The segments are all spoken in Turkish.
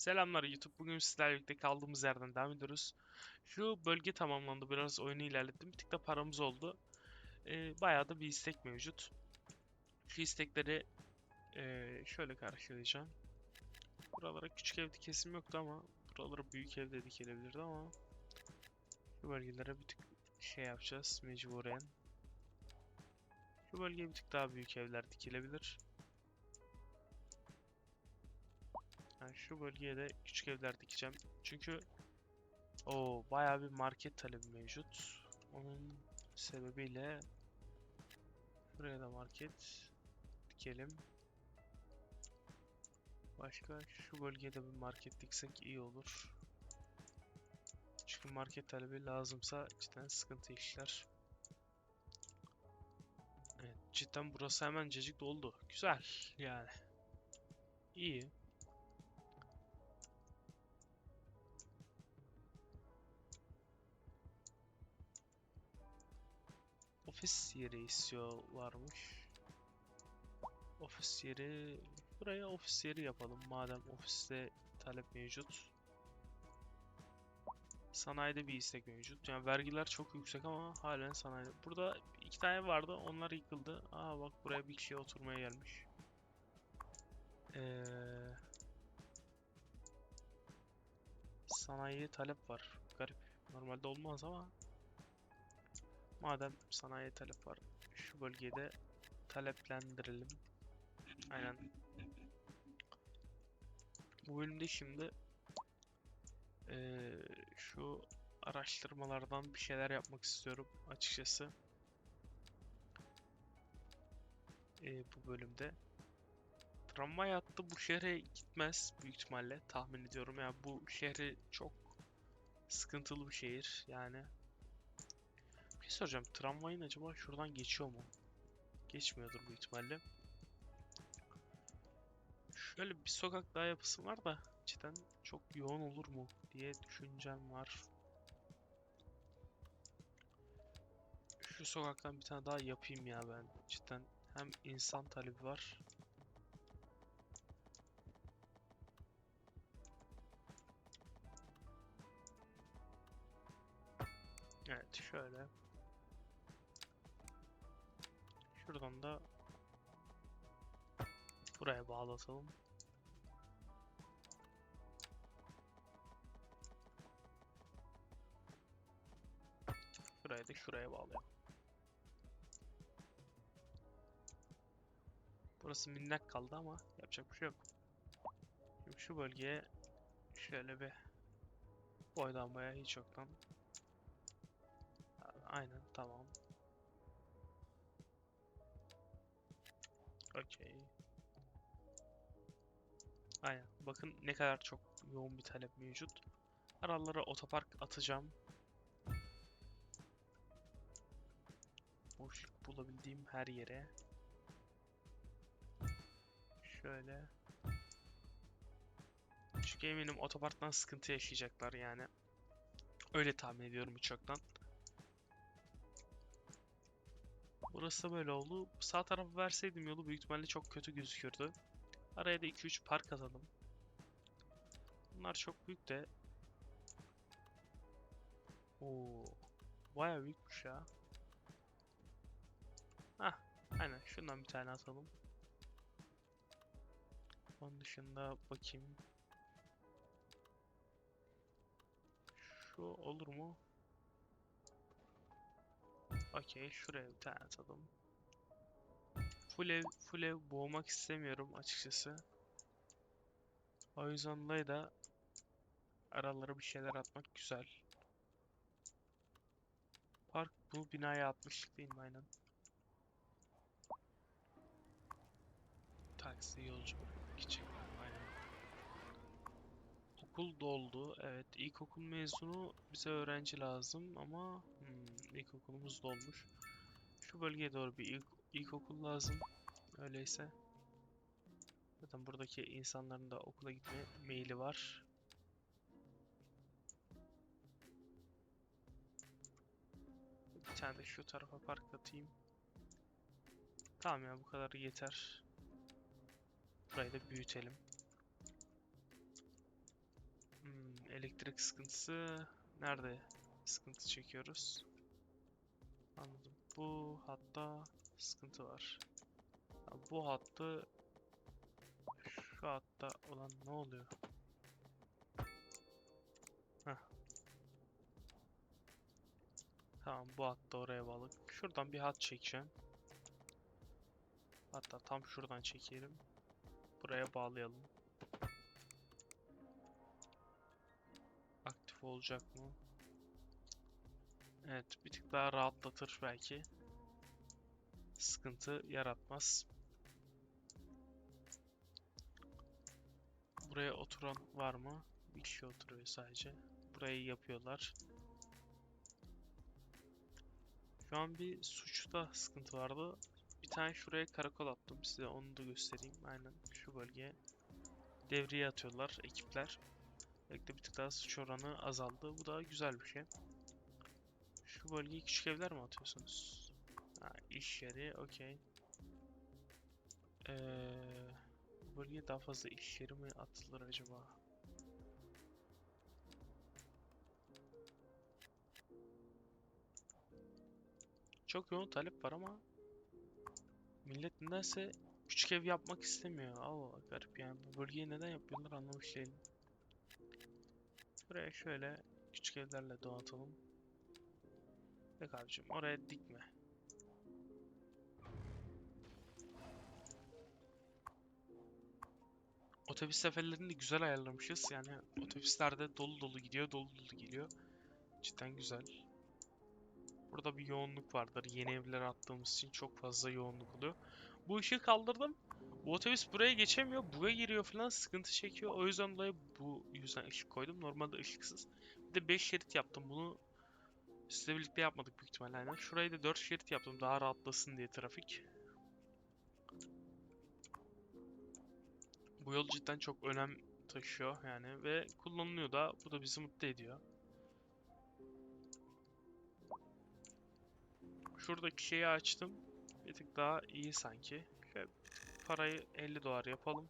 Selamlar YouTube. Bugün sizlerle birlikte kaldığımız yerden devam ediyoruz. Şu bölge tamamlandı. Biraz oyunu ilerlettim. Bir tık da paramız oldu. Ee, bayağı da bir istek mevcut. Şu istekleri ee, şöyle karşılayacağım. Buralara küçük ev kesim yoktu ama buralara büyük ev de dikilebilirdi ama şu bölgelere bir tık şey yapacağız mecburen. Şu bölgeye bir tık daha büyük evler dikilebilir. Yani şu bölgeye de küçük evler dikeceğim. Çünkü o bayağı bir market talebi mevcut. Onun sebebiyle buraya da market dikelim. Başka şu bölgede bir market diksek iyi olur. Çünkü market talebi lazımsa cidden sıkıntı işler. Evet, cidden burası hemen cacık doldu. Güzel yani. İyi. Ofis yeri istiyorlarmış. Ofis yeri... Buraya ofis yeri yapalım madem ofiste talep mevcut. Sanayide bir istek mevcut. Yani vergiler çok yüksek ama halen sanayide. Burada iki tane vardı onlar yıkıldı. Aa bak buraya bir kişi oturmaya gelmiş. Ee, sanayiye talep var. Garip. Normalde olmaz ama Madem sanayi talep var, şu bölgede taleplendirelim. Aynen. Bu bölümde şimdi eee, şu araştırmalardan bir şeyler yapmak istiyorum açıkçası. Eee, bu bölümde. Tramvay hattı bu şehre gitmez büyük ihtimalle tahmin ediyorum. Yani bu şehri çok sıkıntılı bir şehir yani. Şey soracağım. Tramvayın acaba şuradan geçiyor mu? Geçmiyordur bu ihtimalle. Şöyle bir sokak daha yapısı var da cidden çok yoğun olur mu diye düşüncem var. Şu sokaktan bir tane daha yapayım ya ben. Cidden hem insan talebi var. Evet şöyle. Şuradan da buraya bağlatalım. Şurayı da şuraya bağlayalım. Burası minnak kaldı ama yapacak bir şey yok. Şimdi şu bölgeye şöyle bir boydan boya hiç yoktan. Aynen tamam. Okey. Aynen. Bakın ne kadar çok yoğun bir talep mevcut. Aralara otopark atacağım. Boşluk bulabildiğim her yere. Şöyle. Çünkü eminim otoparktan sıkıntı yaşayacaklar yani. Öyle tahmin ediyorum uçaktan. Burası böyle oldu. Sağ tarafı verseydim yolu büyük ihtimalle çok kötü gözükürdü. Araya da 2-3 park atalım. Bunlar çok büyük de. Oo, baya büyükmüş ya. Hah, aynen şundan bir tane atalım. Onun dışında bakayım. Şu olur mu? Okey, şuraya bir tane atalım. Full ev, full ev boğmak istemiyorum açıkçası. O yüzden dolayı da aralara bir şeyler atmak güzel. Park bu binaya atmıştık değil mi aynen? Taksi yolcu için aynen. Okul doldu. Evet, ilkokul mezunu bize öğrenci lazım ama hmm, ilkokulumuz dolmuş. Şu bölgeye doğru bir ilk, ilkokul lazım. Öyleyse. Zaten buradaki insanların da okula gitme meyili var. Bir tane de şu tarafa park atayım. Tamam ya bu kadar yeter. Burayı da büyütelim. Elektrik sıkıntısı nerede sıkıntı çekiyoruz? Anladım. Bu hatta sıkıntı var. Ha, bu hattı şu hatta olan ne oluyor? Heh. Tamam bu hatta oraya bağlı. Şuradan bir hat çekeceğim. Hatta tam şuradan çekelim. Buraya bağlayalım. Aktif olacak mı? Evet, bir tık daha rahatlatır belki. Sıkıntı yaratmaz. Buraya oturan var mı? Bir kişi oturuyor sadece. Burayı yapıyorlar. Şu an bir suçta sıkıntı vardı. Bir tane şuraya karakol attım. Size onu da göstereyim. Aynen şu bölgeye. Devreye atıyorlar ekipler. Belki bir tık daha suç oranı azaldı. Bu da güzel bir şey. Şu bölgeye küçük evler mi atıyorsunuz? Ha, iş yeri, okey. Ee, bu bölgeye daha fazla iş yeri mi atılır acaba? Çok yoğun talep var ama millet nedense küçük ev yapmak istemiyor. Allah garip yani. Bu bölgeyi neden yapıyorlar anlamış değilim. Buraya şöyle küçük evlerle donatalım. Bak abicim oraya dikme. Otobüs seferlerini güzel ayarlamışız. Yani otobüslerde dolu dolu gidiyor, dolu dolu geliyor. Cidden güzel. Burada bir yoğunluk vardır. Yeni evlere attığımız için çok fazla yoğunluk oluyor. Bu ışığı kaldırdım. Bu otobüs buraya geçemiyor. Buga giriyor falan sıkıntı çekiyor. O yüzden dolayı bu yüzden ışık koydum. Normalde ışıksız. Bir de 5 şerit yaptım. Bunu sizle birlikte yapmadık büyük ihtimalle. Aynen. Şurayı da 4 şerit yaptım. Daha rahatlasın diye trafik. Bu yol cidden çok önem taşıyor yani ve kullanılıyor da bu da bizi mutlu ediyor. Şuradaki şeyi açtım. Bir tık daha iyi sanki. Şöyle parayı 50 dolar yapalım.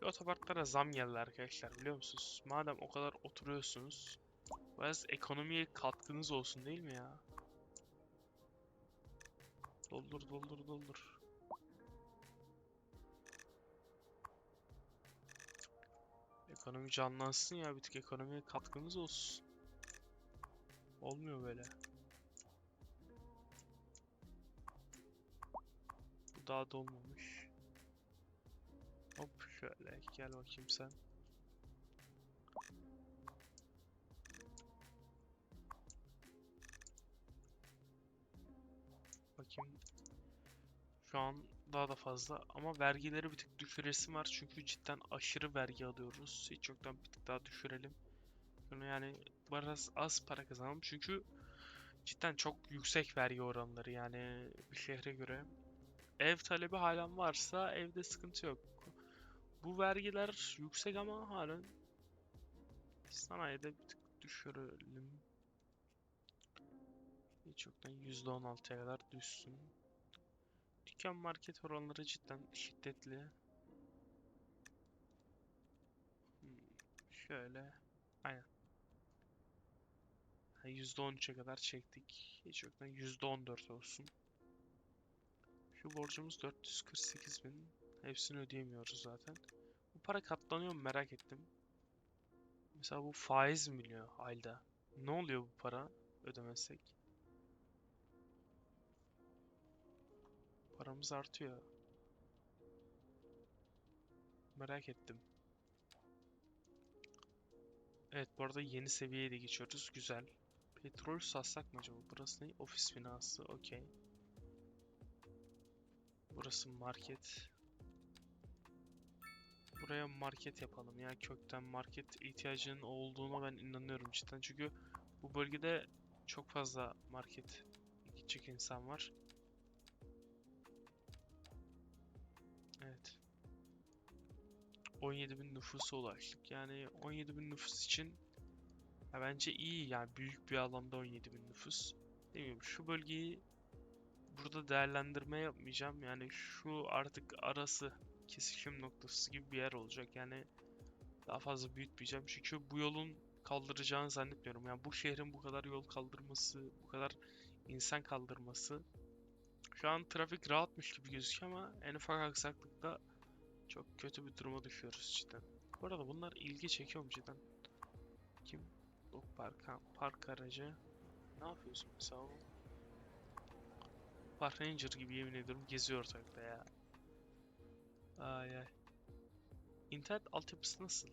Bir otoparklara zam geldi arkadaşlar biliyor musunuz? Madem o kadar oturuyorsunuz biraz ekonomiye katkınız olsun değil mi ya? Doldur doldur doldur. Ekonomi canlansın ya bir tık ekonomiye katkımız olsun. Olmuyor böyle. Daha dolmamış. Hop şöyle gel bakayım sen. Bakayım. Şu an daha da fazla ama vergileri bir tık düşüresim var çünkü cidden aşırı vergi alıyoruz. Hiç yoktan bir tık daha düşürelim. Yani biraz az para kazanalım çünkü cidden çok yüksek vergi oranları yani bir şehre göre. Ev talebi halen varsa evde sıkıntı yok. Bu vergiler yüksek ama halen sanayide bir tık düşürelim. Hiç yoktan %16'ya kadar düşsün. Dükkan market oranları cidden şiddetli. Hmm, şöyle. Aynen. Ha, %13'e kadar çektik. Hiç yoktan %14 olsun. Şu borcumuz 448 bin. Hepsini ödeyemiyoruz zaten. Bu para katlanıyor mu merak ettim. Mesela bu faiz mi biliyor ayda? Ne oluyor bu para ödemezsek? Paramız artıyor. Merak ettim. Evet bu arada yeni seviyeye de geçiyoruz. Güzel. Petrol satsak mı acaba? Burası ne? Ofis binası. Okey. Burası market. Buraya market yapalım ya. Kökten market ihtiyacının olduğuna ben inanıyorum cidden. Çünkü bu bölgede çok fazla market gidecek insan var. Evet. 17 bin nüfusa ulaştık. Yani 17 bin nüfus için ya bence iyi yani büyük bir alanda 17 bin nüfus. Demiyorum şu bölgeyi burada değerlendirme yapmayacağım. Yani şu artık arası kesişim noktası gibi bir yer olacak. Yani Daha fazla büyütmeyeceğim çünkü bu yolun kaldıracağını zannetmiyorum. Yani bu şehrin bu kadar yol kaldırması, bu kadar insan kaldırması. Şu an trafik rahatmış gibi gözüküyor ama en ufak aksaklıkta çok kötü bir duruma düşüyoruz cidden. Bu arada bunlar ilgi çekiyor mu cidden? Kim? Dog park, park aracı. Ne yapıyorsun mesela? Park Ranger gibi yemin ediyorum geziyor ortalıkta ya. Ay ay. İnternet altyapısı nasıl?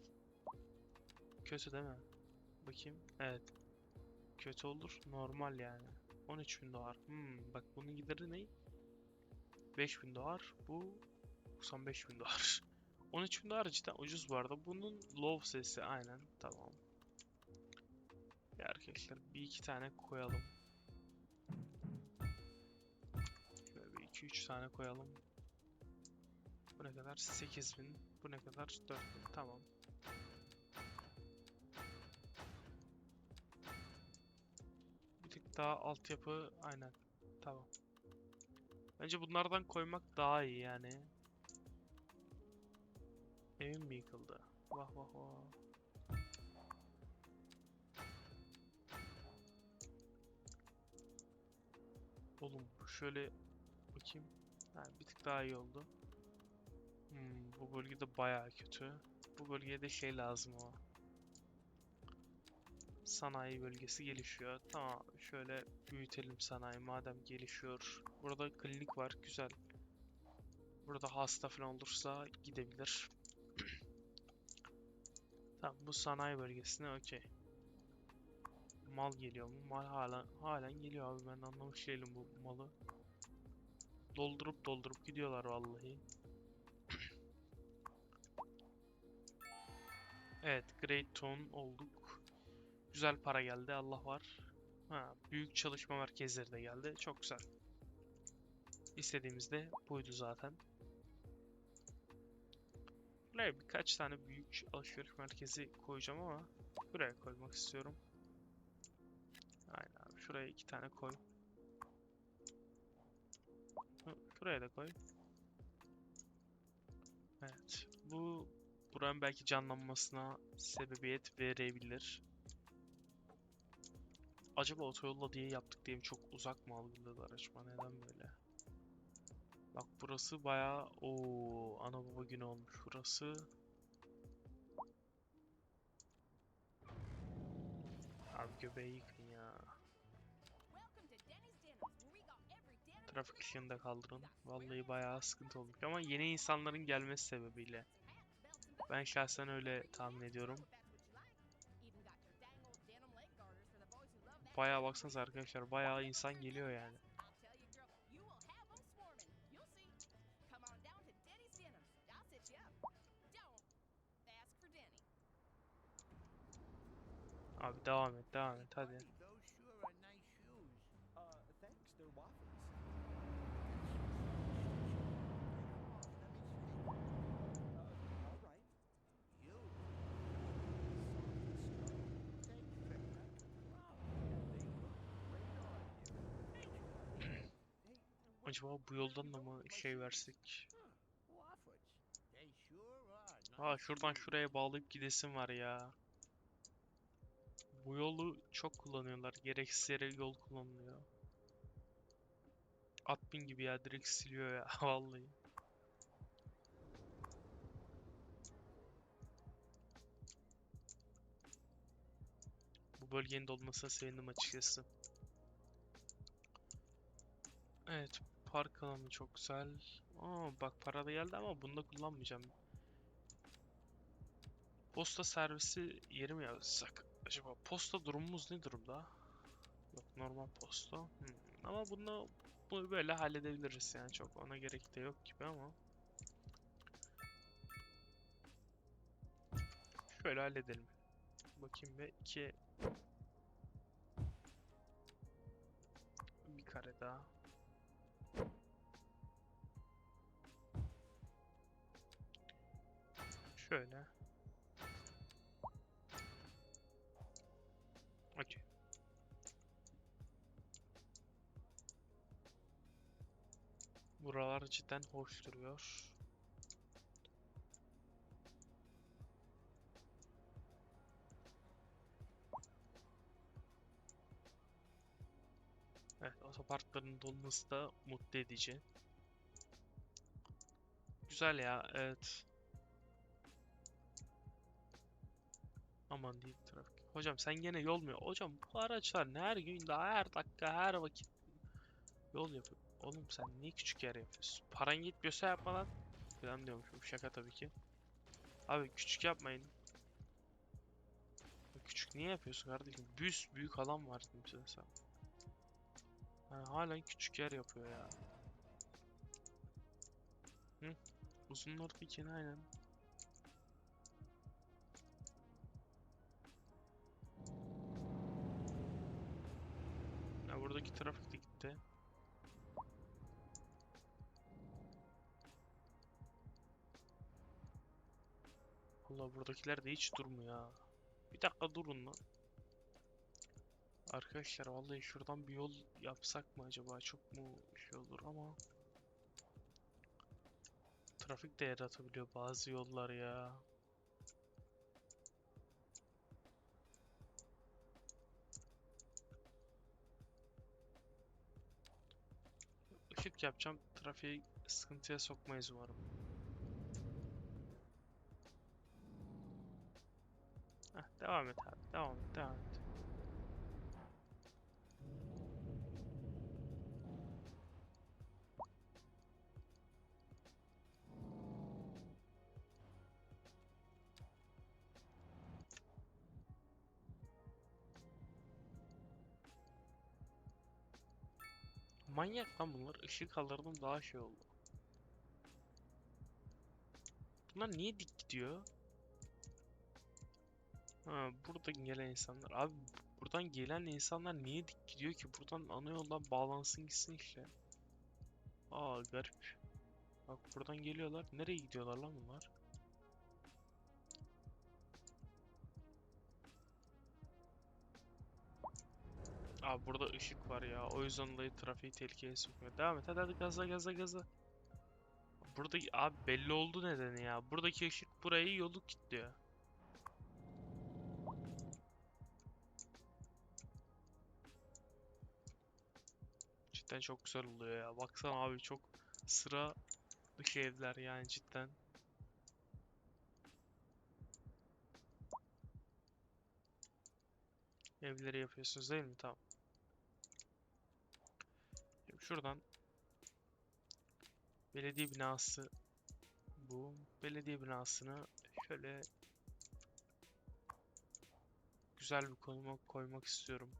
Kötü değil mi? Bakayım. Evet. Kötü olur. Normal yani. 13.000 dolar. Hmm, bak bunun gideri ne? 5.000 dolar. Bu 95.000 dolar. 13.000 dolar cidden ucuz bu arada. Bunun low sesi aynen. Tamam. Ya arkadaşlar bir iki tane koyalım. Şöyle bir iki üç tane koyalım. Bu ne kadar? 8000. Bu ne kadar? 4000. Tamam. Bir tık daha altyapı aynen. Tamam. Bence bunlardan koymak daha iyi yani. Evim mi yıkıldı? Vah vah vah. Oğlum şöyle bakayım. Ha, bir tık daha iyi oldu. Hmm, bu bölgede bayağı kötü. Bu bölgede şey lazım o. Sanayi bölgesi gelişiyor. Tamam şöyle büyütelim sanayi madem gelişiyor. Burada klinik var güzel. Burada hasta falan olursa gidebilir. Tamam bu sanayi bölgesine okey. Mal geliyor mu? Mal hala halen geliyor abi ben anlamış değilim bu malı. Doldurup doldurup gidiyorlar vallahi. Evet, Great Tone olduk. Güzel para geldi, Allah var. Ha, büyük çalışma merkezleri de geldi. Çok güzel. İstediğimiz de buydu zaten. Buraya birkaç tane büyük alışveriş merkezi koyacağım ama buraya koymak istiyorum. Aynen abi. Şuraya iki tane koy. Hı, Şuraya da koy. Evet. Bu buranın belki canlanmasına sebebiyet verebilir. Acaba otoyolla diye yaptık diye mi çok uzak mı algıladılar acaba? Neden böyle? Bak burası bayağı o ana baba günü olmuş burası. Abi göbeği yıkın ya. Trafik ışığında kaldırın. Vallahi bayağı sıkıntı olmuş ama yeni insanların gelmesi sebebiyle. Ben şahsen öyle tahmin ediyorum. Bayağı baksanıza arkadaşlar bayağı insan geliyor yani. Abi devam et devam et hadi. Acaba bu yoldan da mı şey versek? Aa şuradan şuraya bağlayıp gidesim var ya. Bu yolu çok kullanıyorlar. Gereksiz yere yol kullanılıyor. Admin gibi ya direkt siliyor ya vallahi. Bu bölgenin de olmasına sevindim açıkçası. Evet, park alanı çok güzel. Aa, bak para da geldi ama bunu da kullanmayacağım. Posta servisi yeri mi yazsak? Acaba posta durumumuz ne durumda? Yok normal posta. Hmm, Ama bunu, bunu böyle halledebiliriz yani çok ona gerek de yok gibi ama. Şöyle halledelim. Bakayım ve iki bir kare daha. Şöyle. Okey. Buralar cidden hoş duruyor. Evet, otoparkların dolması da mutlu edici. Güzel ya, evet. Aman diyeyim trafik. Hocam sen gene yol mu? Hocam bu araçlar ne her gün daha her dakika her vakit yol yapıyor. Oğlum sen niye küçük yer yapıyorsun? Paran yetmiyorsa yapma lan. Falan diyormuşum. Şaka tabii ki. Abi küçük yapmayın. Küçük niye yapıyorsun kardeşim? Büyük büyük alan var dedim sana. Ha, hala küçük yer yapıyor ya. Hı? Uzunlardaki aynen. Buradaki trafik de gitti. Allah buradakiler de hiç durmuyor ha. Bir dakika durun lan. Arkadaşlar vallahi şuradan bir yol yapsak mı acaba? Çok mu şey olur ama trafik de yaratabiliyor bazı yollar ya. Işık yapacağım. Trafiği sıkıntıya sokmayız umarım. Heh, devam et abi. Devam et. Devam et. Manyak lan bunlar. Işık alırdım daha şey oldu. Bunlar niye dik gidiyor? Ha, buradan gelen insanlar. Abi buradan gelen insanlar niye dik gidiyor ki? Buradan ana yoldan bağlansın gitsin işte. Aa garip. Bak buradan geliyorlar. Nereye gidiyorlar lan bunlar? Abi burada ışık var ya. O yüzden dolayı trafiği tehlikeye sokmuyor. Devam et. Hadi hadi gaza gaza gaza. Burada abi belli oldu nedeni ya. Buradaki ışık burayı yolu kilitliyor. Cidden çok güzel oluyor ya. Baksana abi çok sıra dışı evler yani cidden. Evleri yapıyorsunuz değil mi? Tamam. Şuradan belediye binası bu. Belediye binasını şöyle güzel bir konuma koymak istiyorum.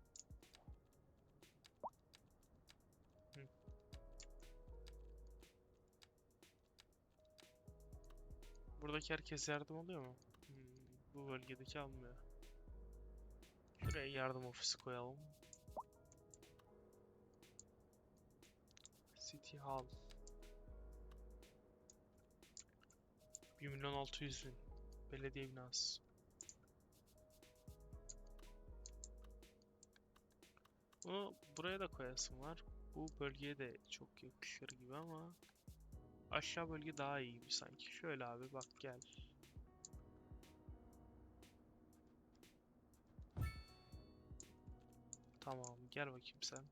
Buradaki herkes yardım alıyor mu? Hmm, bu bölgedeki almıyor. Şuraya yardım ofisi koyalım. City Hall. 1 milyon 600 bin. Belediye binası. Bunu buraya da koyasım var. Bu bölgeye de çok yakışır gibi ama aşağı bölge daha iyi gibi sanki. Şöyle abi bak gel. Tamam gel bakayım sen.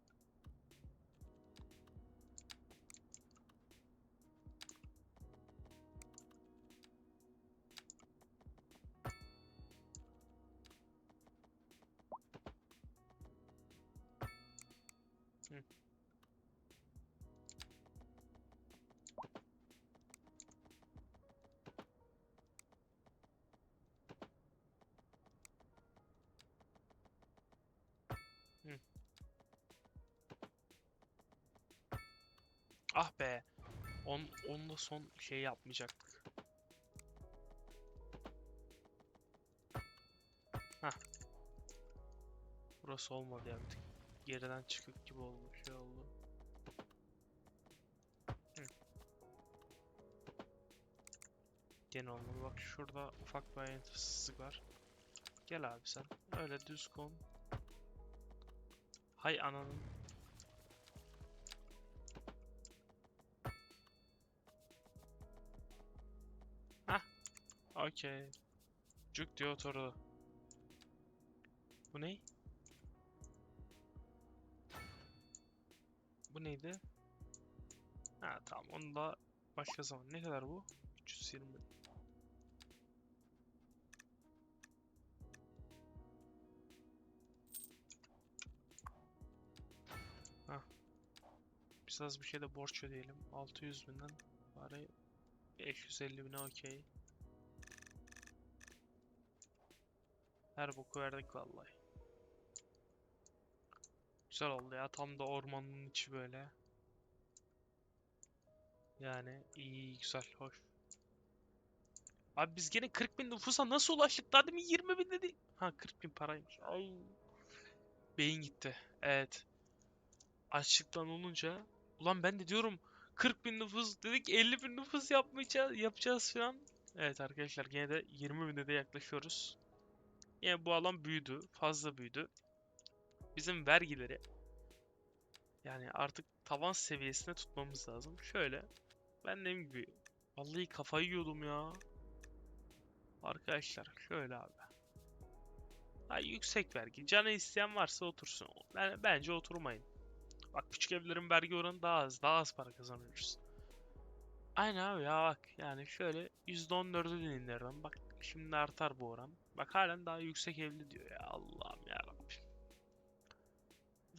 Hı. Ah be. On, onunla son şey yapmayacaktık. Hah. Burası olmadı ya. Geriden çıkık gibi oldu. Şey oldu. Hı. Gene. Bak şurada ufak bir ayrıntısızlık var. Gel abi sen. Öyle düz kon. Hay ananın. Hah. Okey. Cuk diye oturdu. Bu ne? Neydi? Ha tamam onu da başka zaman. Ne kadar bu? 320. Hah. Biz az bir şey de borç ödeyelim. 600 binden bari 550 bine okey. Her boku verdik vallahi. Güzel oldu ya. Tam da ormanın içi böyle. Yani iyi, güzel, hoş. Abi biz gene 40 bin nüfusa nasıl ulaştık? Daha demin 20 bin dedi. Ha 40 bin paraymış. Ay. Beyin gitti. Evet. Açlıktan olunca. Ulan ben de diyorum 40 bin nüfus dedik 50 bin nüfus yapmayacağız, yapacağız falan. Evet arkadaşlar gene de 20 bine de yaklaşıyoruz. Yine bu alan büyüdü. Fazla büyüdü. Bizim vergileri yani artık tavan seviyesine tutmamız lazım. Şöyle. Ben dediğim gibi vallahi kafayı yiyordum ya. Arkadaşlar şöyle abi. Ha, yüksek vergi. Canı isteyen varsa otursun. Ben, bence oturmayın. Bak küçük evlerin vergi oranı daha az. Daha az para kazanıyoruz. Aynen abi ya bak. Yani şöyle %14'e de indirdim. Bak şimdi artar bu oran. Bak halen daha yüksek evli diyor ya. Allah'ım ya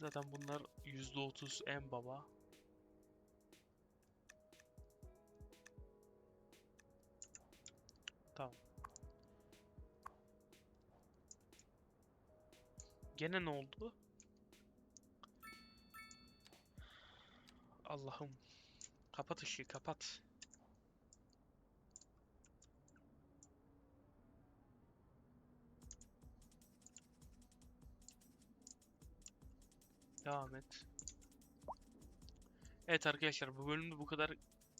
Zaten bunlar %30 en baba. Tamam. Gene ne oldu? Allah'ım. Kapat ışığı kapat. Devam et. Evet arkadaşlar bu bölümde bu kadar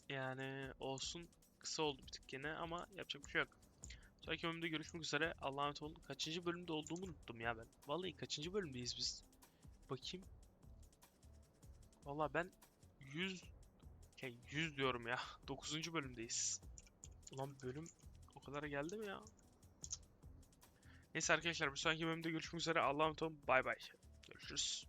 yani olsun. Kısa oldu bir tık gene ama yapacak bir şey yok. Sonraki bölümde görüşmek üzere. Allah'a emanet olun. Kaçıncı bölümde olduğumu unuttum ya ben. Vallahi kaçıncı bölümdeyiz biz? Bakayım. Vallahi ben 100 şey 100 diyorum ya. 9. bölümdeyiz. Ulan bölüm o kadara geldi mi ya? Neyse arkadaşlar bir sonraki bölümde görüşmek üzere. Allah'a emanet olun. Bay bay. Görüşürüz.